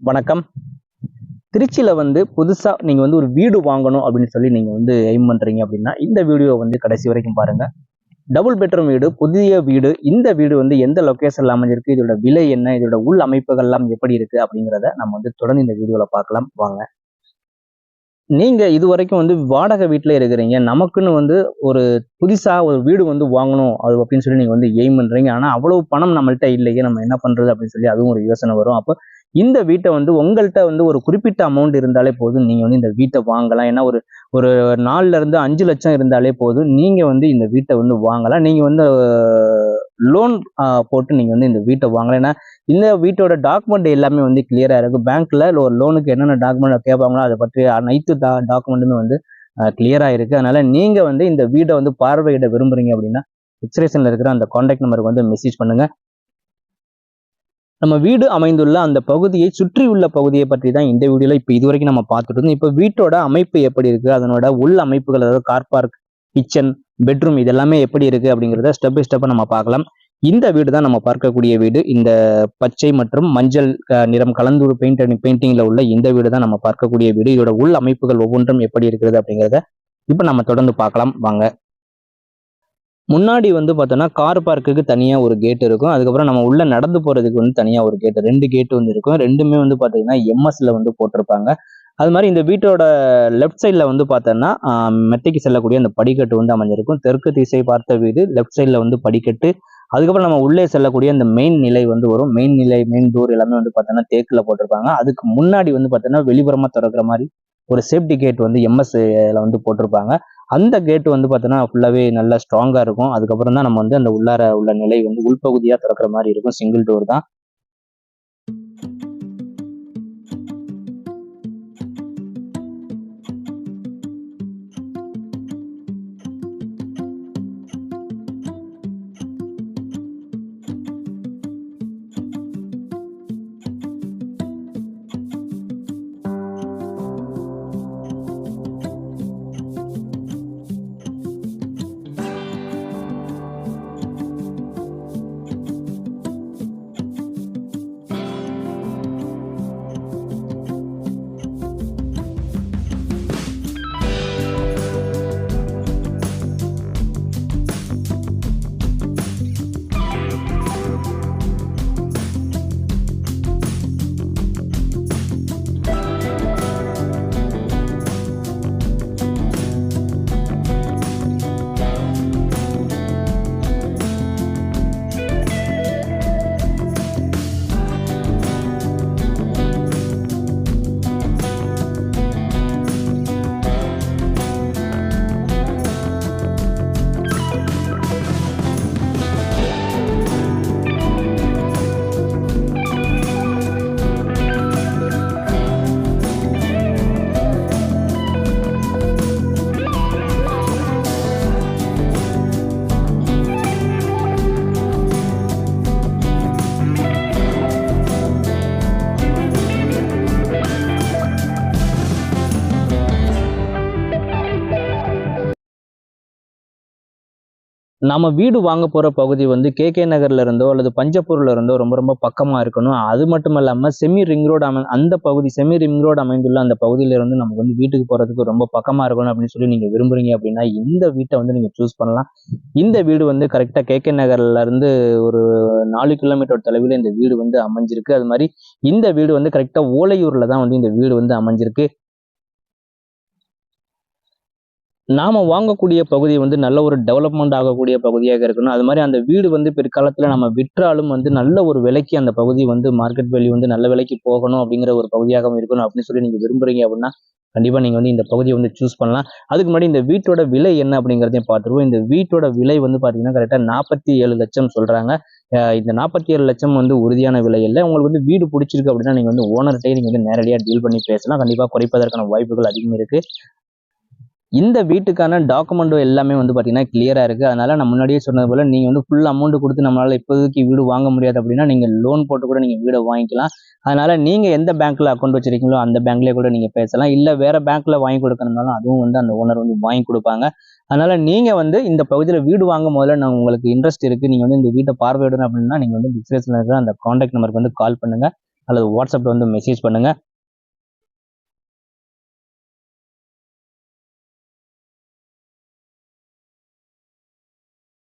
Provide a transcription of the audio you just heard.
வணக்கம். திருச்சியில் வந்து புதுசாக நீங்கள் வந்து ஒரு வீடு வாங்கணும் அப்படின்னு சொல்லி நீங்கள் வந்து எய்ம் பண்ணுறீங்க அப்படின்னா இந்த வீடியோ வந்து கடைசி வரைக்கும் பாருங்கள் டபுள் பெட்ரூம் வீடு புதிய வீடு இந்த வீடு வந்து எந்த லொக்கேஷனில் அமைஞ்சிருக்கு இதோட விலை என்ன இதோட உள் அமைப்புகள்லாம் எப்படி இருக்குது அப்படிங்கிறத நம்ம வந்து தொடர்ந்து இந்த வீடியோவில் பார்க்கலாம். வாங்க. நீங்கள் இது வரைக்கும் வந்து வாடகை வீட்டில் இருக்கிறீங்க நமக்குன்னு வந்து ஒரு புதுசாக ஒரு வீடு வந்து வாங்கணும் அது அப்படின்னு சொல்லி நீங்கள் வந்து எய்ம் பண்ணுறீங்க ஆனால் அவ்வளோ பணம் நம்மள்கிட்ட இல்லையே நம்ம என்ன பண்ணுறது அப்படின்னு சொல்லி அதுவும் ஒரு யோசனை வரும். அப்போ இந்த வீட்டை வந்து உங்கள்கிட்ட வந்து ஒரு குறிப்பிட்ட அமௌண்ட் இருந்தாலே போதும். நீங்கள் வந்து இந்த வீட்டை வாங்கலாம். ஏன்னா ஒரு ஒரு நாலுல இருந்து அஞ்சு லட்சம் இருந்தாலே போதும். நீங்கள் வந்து இந்த வீட்டை வந்து வாங்கலாம். நீங்கள் வந்து லோன் போட்டு நீங்கள் வந்து இந்த வீட்டை வாங்கலாம். ஏன்னா இந்த வீட்டோட டாக்குமெண்ட் எல்லாமே வந்து கிளியராக இருக்குது பேங்க்கில் ஒரு லோனுக்கு என்னென்ன டாக்குமெண்ட் கேட்பாங்களோ அதை பற்றி அனைத்து டா டாக்குமெண்ட்டுமே வந்து கிளியராக இருக்குது அதனால் நீங்கள் வந்து இந்த வீட்டை வந்து பார்வையிட விரும்புகிறீங்க அப்படின்னா எக்ஸ்ரேஷனில் இருக்கிற அந்த காண்டாக்ட் நம்பருக்கு வந்து மெசேஜ் பண்ணுங்கள் நம்ம வீடு அமைந்துள்ள அந்த பகுதியை சுற்றி உள்ள பகுதியை பற்றி தான் இந்த வீடியோல இப்போ இது வரைக்கும் நம்ம பார்த்துட்டு இருந்தோம். இப்போ வீட்டோட அமைப்பு எப்படி இருக்கு? அதனோட உள் அமைப்புகள் அதாவது கார் பார்க் கிச்சன் பெட்ரூம் இதெல்லாமே எப்படி இருக்கு அப்படிங்கிறத ஸ்டெப் பை ஸ்டெப்பாக நம்ம பார்க்கலாம். இந்த வீடு தான் நம்ம பார்க்கக்கூடிய வீடு. இந்த பச்சை மற்றும் மஞ்சள் நிறம் கலந்து ஒரு பெயிண்ட் பெயிண்டிங்கில் உள்ள இந்த வீடு தான் நம்ம பார்க்கக்கூடிய வீடு. இதோட உள் அமைப்புகள் ஒவ்வொன்றும் எப்படி இருக்கிறது அப்படிங்கிறத இப்போ நம்ம தொடர்ந்து பார்க்கலாம். வாங்க. முன்னாடி வந்து பார்த்தோன்னா கார் பார்க்குக்கு தனியாக ஒரு கேட் இருக்கும். அதுக்கப்புறம் நம்ம உள்ளே நடந்து போகிறதுக்கு வந்து தனியாக ஒரு கேட் ரெண்டு கேட் வந்து இருக்கும். ரெண்டுமே வந்து பார்த்தீங்கன்னா எம்எஸ்ல வந்து போட்டிருப்பாங்க. அது மாதிரி இந்த வீட்டோட லெஃப்ட் சைடில் வந்து பார்த்தோன்னா மெத்தைக்கு செல்லக்கூடிய அந்த படிக்கட்டு வந்து அமைஞ்சிருக்கும். தெற்கு திசை பார்த்த வீடு லெஃப்ட் சைடில் வந்து படிக்கட்டு. அதுக்கப்புறம் நம்ம உள்ளே செல்லக்கூடிய அந்த மெயின் நிலை வந்து வரும். மெயின் நிலை மெயின் டோர் எல்லாமே வந்து பார்த்தோன்னா தேக்கில் போட்டிருப்பாங்க. அதுக்கு முன்னாடி வந்து பார்த்தோன்னா வெளிப்புறமாக திறக்கிற மாதிரி ஒரு சேஃப்டி கேட் வந்து எம்எஸ்ல வந்து போட்டிருப்பாங்க. அந்த கேட் வந்து பார்த்தோன்னா ஃபுல்லாகவே நல்லா ஸ்ட்ராங்காக இருக்கும். அதுக்கப்புறம் தான் நம்ம வந்து அந்த உள்ளார உள்ள நிலை வந்து உள்பகுதியாக திறக்கிற மாதிரி இருக்கும். சிங்கிள் டோர் தான். நம்ம வீடு வாங்க போகிற பகுதி வந்து கே கே நகர்ல இருந்தோ அல்லது பஞ்சப்பூர்ல இருந்தோ ரொம்ப ரொம்ப பக்கமாக இருக்கணும். அது மட்டும் இல்லாமல் செமி ரிங் ரோடு அமை அந்த பகுதி செமி ரிங் ரோடு அமைந்துள்ள அந்த பகுதியில இருந்து நமக்கு வந்து வீட்டுக்கு போகிறதுக்கு ரொம்ப பக்கமாக இருக்கணும் அப்படின்னு சொல்லி நீங்கள் விரும்புறீங்க அப்படின்னா இந்த வீட்டை வந்து நீங்கள் சூஸ் பண்ணலாம். இந்த வீடு வந்து கரெக்டாக கே கே நகர்ல இருந்து ஒரு நாலு கிலோமீட்டர் தொலைவில் இந்த வீடு வந்து அமைஞ்சிருக்கு. அது மாதிரி இந்த வீடு வந்து கரெக்டாக ஓலையூரில் தான் வந்து இந்த வீடு வந்து அமைஞ்சிருக்கு. நாம் வாங்கக்கூடிய பகுதி வந்து நல்ல ஒரு டெவலப்மெண்ட் ஆகக்கூடிய பகுதியாக இருக்கணும். அது மாதிரி அந்த வீடு வந்து பிற்காலத்தில் நம்ம விற்றாலும் வந்து நல்ல ஒரு விலைக்கு அந்த பகுதி வந்து மார்க்கெட் வேல்யூ வந்து நல்ல விலைக்கு போகணும் அப்படிங்கிற ஒரு பகுதியாக இருக்கணும் அப்படின்னு சொல்லி நீங்கள் விரும்புகிறீங்க அப்படின்னா கண்டிப்பாக நீங்கள் வந்து இந்த பகுதியை வந்து சூஸ் பண்ணலாம். அதுக்கு முன்னாடி இந்த வீட்டோட விலை என்ன அப்படிங்கிறதையும் பார்த்துருவோம். இந்த வீட்டோட விலை வந்து பார்த்தீங்கன்னா கரெக்டாக நாற்பத்தி ஏழு லட்சம் சொல்கிறாங்க இந்த நாற்பத்தி ஏழு லட்சம் வந்து உறுதியான விலை இல்லை. உங்களுக்கு வந்து வீடு பிடிச்சிருக்கு அப்படின்னா நீங்கள் வந்து ஓனர்கிட்டயே நீங்கள் வந்து நேரடியாக டீல் பண்ணி பேசலாம். கண்டிப்பாக குறைப்பதற்கான வாய்ப்புகள் அதிகம் இருக்குது இந்த வீட்டுக்கான டாக்குமெண்ட் எல்லாமே வந்து பார்த்தீங்கன்னா கிளியராக இருக்குது அதனால் நான் முன்னாடியே சொன்னது போல் நீங்கள் வந்து ஃபுல் அமௌண்ட் கொடுத்து நம்மளால் இப்போதைக்கு வீடு வாங்க முடியாது அப்படின்னா நீங்கள் லோன் போட்டு கூட நீங்கள் வீடை வாங்கிக்கலாம். அதனால் நீங்கள் எந்த பேங்க்கில் அக்கௌண்ட் வச்சிருக்கீங்களோ அந்த பேங்க்லேயே கூட நீங்கள் பேசலாம். இல்லை வேறு பேங்க்கில் வாங்கி கொடுக்கணும்னாலும் அதுவும் வந்து அந்த ஓனர் வந்து வாங்கி கொடுப்பாங்க. அதனால் நீங்கள் வந்து இந்த பகுதியில் வீடு வாங்க முதல்ல நான் உங்களுக்கு இன்ட்ரெஸ்ட் இருக்குது நீங்கள் வந்து இந்த வீட்டை பார்வையிடணும் அப்படின்னா நீங்கள் வந்து டிஸ்கிரிப்ஷனில் இருக்கிற அந்த காண்டாக்ட் நம்பருக்கு வந்து கால் பண்ணுங்கள் அல்லது வாட்ஸ்அப்பில் வந்து மெசேஜ் பண்ணுங்கள்